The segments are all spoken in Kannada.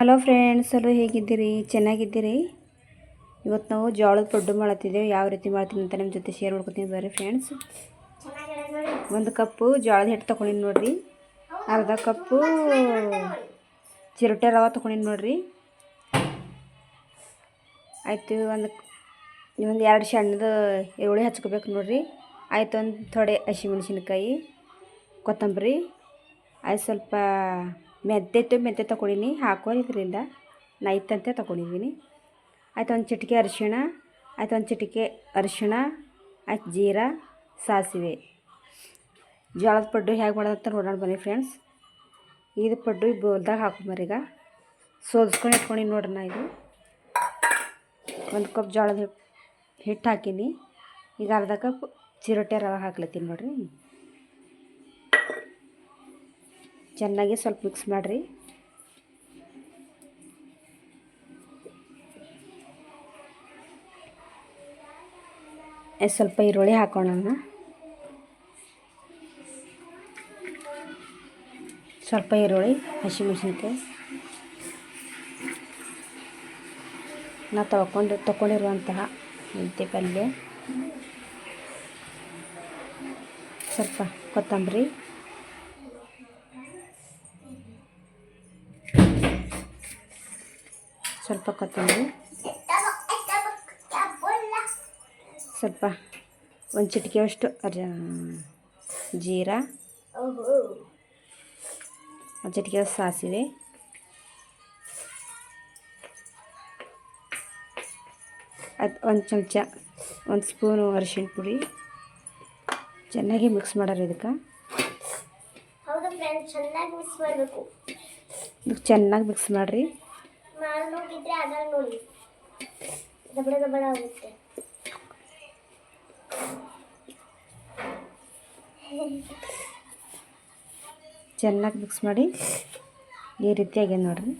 ಹಲೋ ಫ್ರೆಂಡ್ಸ್ ಎಲ್ಲರೂ ಹೇಗಿದ್ದೀರಿ? ಚೆನ್ನಾಗಿದ್ದೀರಿ? ಇವತ್ತು ನಾವು ಜೋಳದ ಪಡ್ಡು ಮಾಡತ್ತಿದ್ದೇವೆ ಯಾವ ರೀತಿ ಮಾಡ್ತೀನಿ ಅಂತ ನಿಮ್ಮ ಜೊತೆ ಶೇರ್ ಮಾಡ್ಕೊತೀನಿ ಬರ್ರಿ ಫ್ರೆಂಡ್ಸ್ ಒಂದು ಕಪ್ಪು ಜೋಳದ ಹಿಟ್ಟು ತೊಗೊಂಡಿನಿ ನೋಡ್ರಿ. ಅರ್ಧ ಕಪ್ಪು ಚಿರಟೆ ರವೆ ತೊಗೊಂಡಿನಿ ನೋಡ್ರಿ. ಆಯಿತು, ಒಂದು ಒಂದು ಎರಡು ಸಣ್ಣದ ಈರುಳ್ಳಿ ಹಚ್ಕೋಬೇಕು ನೋಡ್ರಿ. ಆಯ್ತು, ಒಂದು ಥೊಡೆ ಹಸಿಮೆಣ್ಸಿನ್ಕಾಯಿ, ಕೊತ್ತಂಬರಿ. ಆಯ್ತು, ಸ್ವಲ್ಪ ಮೆಂತೆ ಮೆದ್ದೆ ತೊಗೊಂಡಿನಿ ಹಾಕೋರಿದ್ರಿಂದ ನಾ ಇತ್ತಂತೆ ತೊಗೊಂಡಿದ್ದೀನಿ ಆಯ್ತು ಒಂದು ಚಿಟಿಕೆ ಅರಿಶಿಣ, ಆಯ್ತು ಒಂದು ಚಿಟಿಕೆ ಅರಿಶಿಣ, ಆಯ್ತು ಜೀರಾ, ಸಾಸಿವೆ. ಜೋಳದ ಪಡ್ಡು ಹೇಗೆ ಮಾಡೋದಂತ ನೋಡೋಣ ಬನ್ನಿ ಫ್ರೆಂಡ್ಸ್. ಇದು ಪಡ್ಡು ಬೋಲ್ದಾಗ ಹಾಕೊಂಬರೀಗ ಈಗ. ಸೋದಿಸ್ಕೊಂಡು ಇಟ್ಕೊಂಡಿನಿ ನೋಡ್ರಿ ನಾ ಇದು. ಒಂದು ಕಪ್ ಜೋಳದ ಹಿಟ್ಟು ಹಾಕೀನಿ. ಈಗ ಅರ್ಧ ಕಪ್ ಚಿರೋಟೆ ರವೆ ಹಾಕ್ಲತ್ತೀನಿ ನೋಡ್ರಿ. ಚೆನ್ನಾಗಿ ಸ್ವಲ್ಪ ಮಿಕ್ಸ್ ಮಾಡಿರಿ. ಸ್ವಲ್ಪ ಈರುಳ್ಳಿ ಹಾಕೋಣ ಸ್ವಲ್ಪ ಈರುಳ್ಳಿ ಹಸಿಮೆಣಸಿನ್ಕಾಯಿ ನಾ ತೊಗೊಂಡು ತೊಗೊಂಡಿರುವಂತಹ ಮೆಂತ್ಯ ಪಲ್ಯ. ಸ್ವಲ್ಪ ಕೊತ್ತಂಬರಿ. ಸ್ವಲ್ಪ ಕೊತ್ತಂಬರಿ. ಸ್ವಲ್ಪ ಒಂದು ಚಿಟಿಕೆಯಷ್ಟು ಜೀರಾ. ಒಂದು ಚಿಟಿಕೆ ಸಾಸಿವೆ. ಅದು ಒಂದು ಚಮಚ ಒಂದು ಸ್ಪೂನು ಅರಿಶಿಣ ಪುಡಿ. ಚೆನ್ನಾಗಿ ಮಿಕ್ಸ್ ಮಾಡೋರು ಇದಕ್ಕೆ. ಚೆನ್ನಾಗಿ ಮಿಕ್ಸ್ ಮಾಡಬೇಕು. ಇದಕ್ಕೆ ಚೆನ್ನಾಗಿ ಮಿಕ್ಸ್ ಮಾಡಿರಿ. ಮಾಡಿ ನೋಡಿದ್ರೆ ಅದಾಗ ನೋಡಿ. ದಬಡ ದಬಡ ಆಗುತ್ತೆ. ಚೆನ್ನಾಗಿ ಮಿಕ್ಸ್ ಮಾಡಿ ಈ ರೀತಿಯಾಗಿ ನೋಡಿರಿ.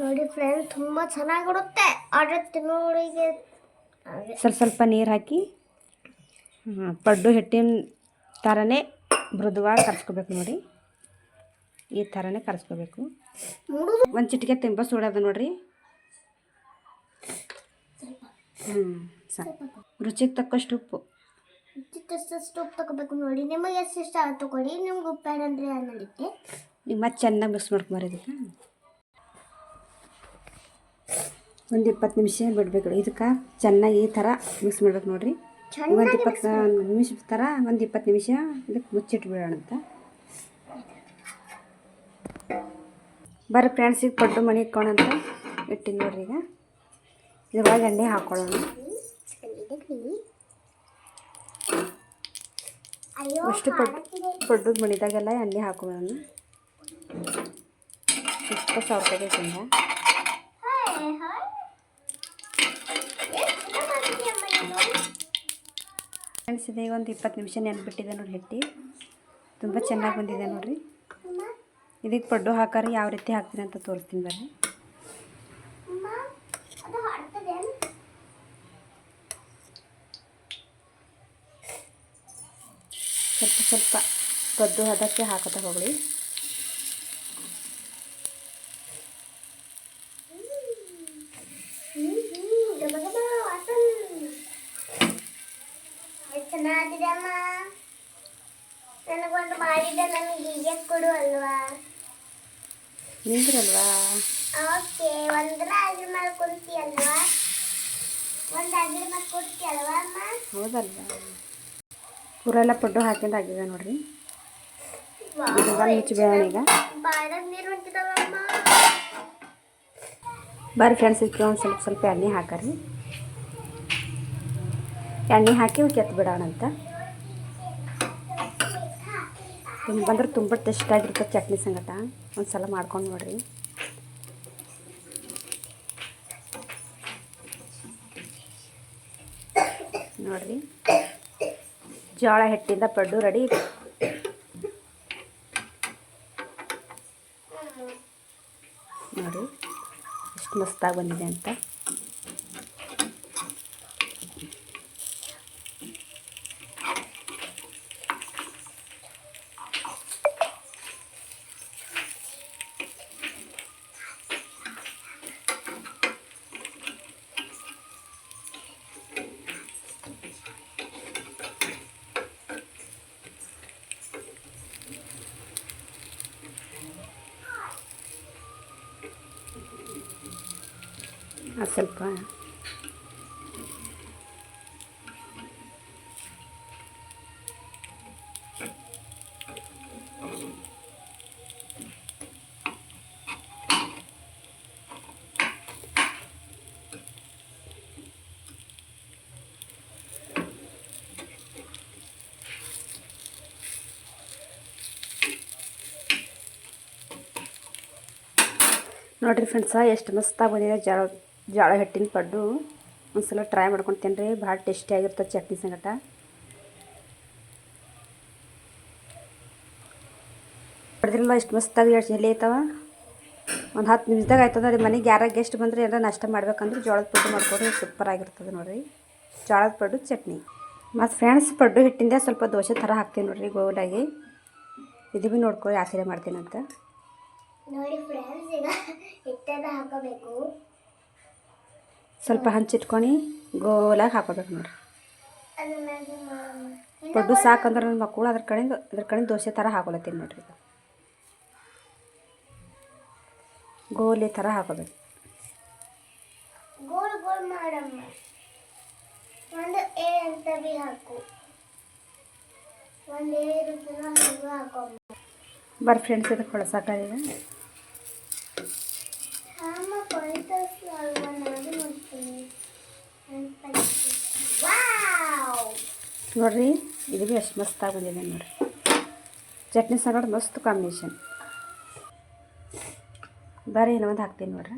ನೋಡಿ ಫ್ರೆಂಡ್ ತುಂಬ ಚೆನ್ನಾಗಿರುತ್ತೆ ತಿನ್ನೋರಿಗೆ ಹಾಗೆ. ಸ್ವಲ್ಪ ಸ್ವಲ್ಪ ನೀರು ಹಾಕಿ ಪಡ್ಡು ಹಿಟ್ಟಿನ ಥರನೇ ಮೃದುವಾಗಿ ಕರ್ಸ್ಕೋಬೇಕು ನೋಡಿ. ಈ ಥರನೇ ಕರೆಸ್ಕೋಬೇಕು. ಒಂದು ಚಿಟಿಕೆ ತುಂಬ ಸೋಡದ ನೋಡ್ರಿ. ಹ್ಞೂ ಸಾಕು ರುಚಿಗೆ ತಕ್ಕಷ್ಟು ಉಪ್ಪು. ಚಿಕ್ಕಷ್ಟು ಉಪ್ಪು ತಗೋಬೇಕು ನೋಡಿ. ನಿಮಗೆ ಎಷ್ಟು ಇಷ್ಟ ತಗೊಳ್ಳಿ ನಿಮ್ಗೆ ಉಪ್ಪು ಬೇಡ ಅಂದರೆ ಅನ್ನೋದಕ್ಕೆ ಈಗ ಮತ್ತೆ ಚೆನ್ನಾಗಿ ಮಿಕ್ಸ್ ಮಾಡ್ಕೊಂಬಾರ ಇದಕ್ಕೆ ಒಂದು ಇಪ್ಪತ್ತು ನಿಮಿಷ ಬಿಡಬೇಕು. ಇದಕ್ಕೆ ಚೆನ್ನಾಗಿ ಈ ಥರ ಮಿಕ್ಸ್ ಮಾಡ್ಬೇಕು ನೋಡಿರಿ. ಒಂದು ಇಪ್ಪತ್ತು ನಿಮಿಷ ಥರ ಒಂದು ಇಪ್ಪತ್ತು ನಿಮಿಷ ಇದಕ್ಕೆ ಮುಚ್ಚಿಟ್ಟು ಬಿಡೋಣ ಅಂತ ಬರ್ರಿ ಫ್ರೆಂಡ್ಸ್ ಈಗ ಪಡ್ಡು ಮನೆ ಇಟ್ಕೊಂಡಂತ ಇಟ್ಟಿನಿ ನೋಡ್ರಿ ಈಗ. ಇದ್ರೊಳಗೆ ಎಣ್ಣೆ ಹಾಕ್ಕೊಳ್ಳೋಣ ಅಷ್ಟು ಪಡ್ಡು ಪಡ್ಡು ಮಣಿದಾಗೆಲ್ಲ ಎಣ್ಣೆ ಹಾಕೊಳ್ಳೋಣ ಇಷ್ಟು ಸಾವಿರ ನೀನು? ಫ್ರೆಂಡ್ಸ್ ಇದೆ ಒಂದು ಇಪ್ಪತ್ತು ನಿಮಿಷ ನೆನ್ಬಿಟ್ಟಿದೆ ನೋಡಿ ಹಿಟ್ಟು. ತುಂಬ ಚೆನ್ನಾಗಿ ಬಂದಿದೆ ನೋಡಿರಿ. ಇದಕ್ಕೆ ಪಡ್ಡು ಹಾಕಾರ ಯಾವ ರೀತಿ ಹಾಕ್ತೀನಿ ಅಂತ ತೋರಿಸ್ತೀನಿ ಬರ್ರಿ ಸ್ವಲ್ಪ ಸ್ವಲ್ಪ ಪಡ್ಡು ಹದಕ್ಕೆ ಹಾಕೋತಾ ಹೋಗಲಿ. ನನಗೊಂದು ಮಾಡಿದ್ದೆ, ನನಗೆ ಹೀಗೆ ಕೊಡು ಅಲ್ವಾ? ನಿಂದ್ರಲ್ವಾ? ಓಕೆ ಒಂದ್ರ ಅದ್ರ ಮೇಲೆ ಕುಂತಿಯಲ್ವಾ ಒಂದು ಅದ್ರ ಮೇಲೆ ಕುಂತಿಯಲ್ವಾ ಅಮ್ಮ? ಹೌದಲ್ವಾ? ಪೂರ ಎಲ್ಲ ಪಡ್ಡು ಹಾಕಿಂದ ಆಗಿದೆ ನೋಡ್ರಿ. ಮುಚ್ಚಿ ಬೇಡ ಈಗ. ಬರ್ರಿ ಫ್ರೆಂಡ್ಸ್ ಇದಕ್ಕೆ ಒಂದು ಸ್ವಲ್ಪ ಸ್ವಲ್ಪ ಎಣ್ಣೆ ಹಾಕರಿ ಎಣ್ಣೆ ಹಾಕಿ ಕೆತ್ತು ಬಿಡೋಣ ಅಂತ ತುಂಬ ಅಂದ್ರೆ ತುಂಬ ಟೇಸ್ಟ್ ಆಗಿರ್ತದೆ ಚಟ್ನಿ ಸಂಗಟ. ಒಂದು ಸಲ ಮಾಡ್ಕೊಂಡು ನೋಡ್ರಿ. ನೋಡ್ರಿ. ಜೋಳ ಹಿಟ್ಟಿಂದ ಪಡ್ಡು ರೆಡಿ. ನೋಡಿ ಎಷ್ಟು ಮಸ್ತಾಗಿ ಬಂದಿದೆ ಅಂತ. ಅದು ಸ್ವಲ್ಪ. ನೋಡಿರಿ ಫ್ರೆಂಡ್ಸ ಎಷ್ಟು ಮಸ್ತಾಗಿ ಬಂದಿದೆ ಜೋಳ ಜೋಳ ಹಿಟ್ಟಿನ ಪಡ್ಡು ಒಂದ್ಸಲ ಟ್ರೈ ಮಾಡ್ಕೊಂಡು ರೀ. ಭಾಳ ಟೇಸ್ಟಿಯಾಗಿರ್ತದೆ ಚಟ್ನಿ ಸಂಗಟ. ಹೊಡೆದ್ರಲ್ಲ ಎಷ್ಟು ಮಸ್ತಾಗಿ ಎಷ್ಟು ಎಲೆ ಆಯ್ತವ ಒಂದು ಹತ್ತು ನಿಮಿಷದಾಗ ಆಯ್ತದ ರೀ. ಮನೆಗೆ ಯಾರ ಗೆಸ್ಟ್ ಬಂದರೆ ಏನಾರ ನಾಷ್ಟ ಮಾಡ್ಬೇಕಂದ್ರೆ ಜೋಳದ ಪಡ್ಡು ಮಾಡ್ಕೊಡ್ರಿ ಸೂಪರ್ ಆಗಿರ್ತದೆ ನೋಡಿರಿ. ಜೋಳದ ಪಡ್ಡು, ಚಟ್ನಿ. ಮತ್ತು ಫ್ರೆಂಡ್ಸ್ ಪಡ್ಡು ಹಿಟ್ಟಿಂದ ಸ್ವಲ್ಪ ದೋಸೆ ಥರ ಹಾಕ್ತೀನಿ ನೋಡಿರಿ ಗೋಲಾಗಿ ಇದು ಭೀ ನೋಡ್ಕೊಳ್ಳಿ ಆಶ್ಚರ್ಯ ಮಾಡ್ತೀನಂತ. ನೋಡಿ ಫ್ರೆಂಡ್ಸ್ ಈಗ ಹಾಕೋಬೇಕು. ಸ್ವಲ್ಪ ಹಂಚಿಟ್ಕೊಂಡು ಗೋಲಾಗಿ ಹಾಕೋಬೇಕು ನೋಡ್ರಿ. ಪಡ್ಡು ಸಾಕಂದ್ರೆ ನನ್ನ ಮಕ್ಕಳು ಅದ್ರ ಕಡೆಯಿಂದ ಅದ್ರ ಕಡೆಯಿಂದ ದೋಸೆ ಥರ ಹಾಕೊಳತ್ತೀನಿ ನೋಡ್ರಿ ಇದು. ಗೋಲಿ ಥರ ಹಾಕೋಬೇಕು. ಗೋಲ್ ಗೋಲ್ ಮಾಡಮ್ಮ. ಒಂದು ಎ ಅಂತ ಬಿ ಹಾಕು. ಒಂದು ಎ ಇರುತ್ತಲ್ಲ ಹಾಗೂ ಹಾಕಮ್ಮ. ಬರ್ರಿ ಫ್ರೆಂಡ್ಸ್ ಇದಕ್ಕೆ ಹೊಳಸಾಕೀಗ ನೋಡ್ರಿ, ಇದು ಭೀ ಎಷ್ಟು ಮಸ್ತ್ ಬಂದಿದೆ ನೋಡಿರಿ. ಚಟ್ನಿ ಸಂಗಡ ಮಸ್ತ್ ಕಾಂಬಿನೇಷನ್ ಬರ್ರಿ ಇನ್ನೊಂದು ಹಾಕ್ತೀನಿ ನೋಡ್ರಿ.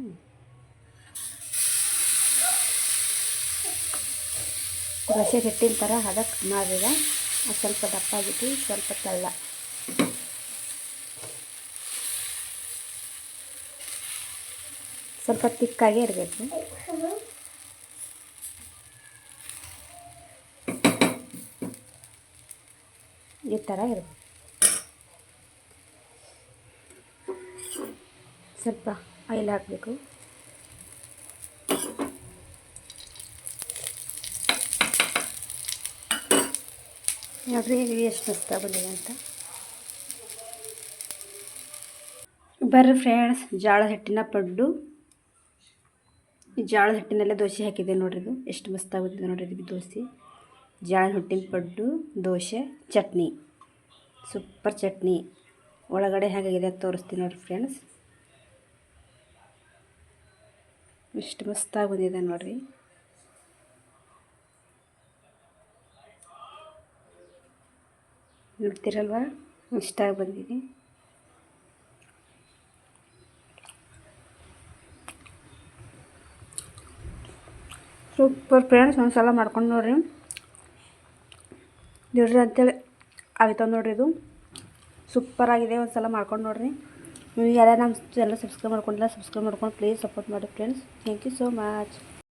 ದೋಸೆ ಹಿಟ್ಟಿನ ಥರ ಅದಕ್ಕೆ ಮಾಡಿದ. ಅದು ಸ್ವಲ್ಪ ದಪ್ಪ ಆಗಿತ್ತು ಸ್ವಲ್ಪ ತೆಳ್ಳ. ಸ್ವಲ್ಪ ತಿಕ್ಕಾಗೇ ಇರಬೇಕು. ಈ ಥರ ಇರಬೇಕು. ಸ್ವಲ್ಪ ಆಯಿಲ್ ಹಾಕಬೇಕು. ನೋಡ್ರಿ ಎಷ್ಟು ಮಸ್ತಾಗಿ ಬಂದಿದೆ ಅಂತ. ಬರ್ರಿ ಫ್ರೆಂಡ್ಸ್ ಜೋಳದ ಹಿಟ್ಟಿನ ಪಡ್ಡು. ಈ ಜೋಳದ ಹಿಟ್ಟಿನಲ್ಲೇ ದೋಸೆ ಹಾಕಿದೆ ನೋಡ್ರಿ ಇದು. ಎಷ್ಟು ಮಸ್ತಾಗುತ್ತಿದೆ ಬಂದಿದೆ ನೋಡ್ರಿ ಇದು ದೋಸೆ. ಜೋಳದ ಹಿಟ್ಟಿನ ಪಡ್ಡು, ದೋಸೆ, ಚಟ್ನಿ. ಸೂಪರ್ ಚಟ್ನಿ. ಒಳಗಡೆ ಹೇಗಾಗಿದೆ ಅಂತ ತೋರಿಸ್ತೀನಿ ನೋಡಿ ಫ್ರೆಂಡ್ಸ್ ಇಷ್ಟು ಮಸ್ತಾಗಿ ಬಂದಿದೆ ನೋಡಿರಿ. ನೋಡ್ತೀರಲ್ವ? ಇಷ್ಟಾಗಿ ಬಂದಿದೆ. ಸೂಪರ್ ಫ್ರೆಂಡ್ಸ್ ಒಂದು ಸಲ ಮಾಡ್ಕೊಂಡು ನೋಡ್ರಿ. ನೋಡ್ರಿ ಅಂತೇಳಿ ಆಗ್ತದೆ ನೋಡಿರಿ ಇದು. ಸೂಪರಾಗಿದೆ ಒಂದು ಸಲ ಮಾಡ್ಕೊಂಡು ನೋಡಿರಿ. ನೀವು ಯಾರ್ಯಾರು ನಮ್ಮ ಚಾನಲ್ ಸಬ್ಸ್ಕ್ರೈಬ್ ಮಾಡ್ಕೊಂಡಿಲ್ಲ ಸಬ್ಸ್ಕ್ರೈಬ್ ಮಾಡ್ಕೊಂಡು ಪ್ಲೀಸ್ ಸಪೋರ್ಟ್ ಮಾಡಿ friends thank you so much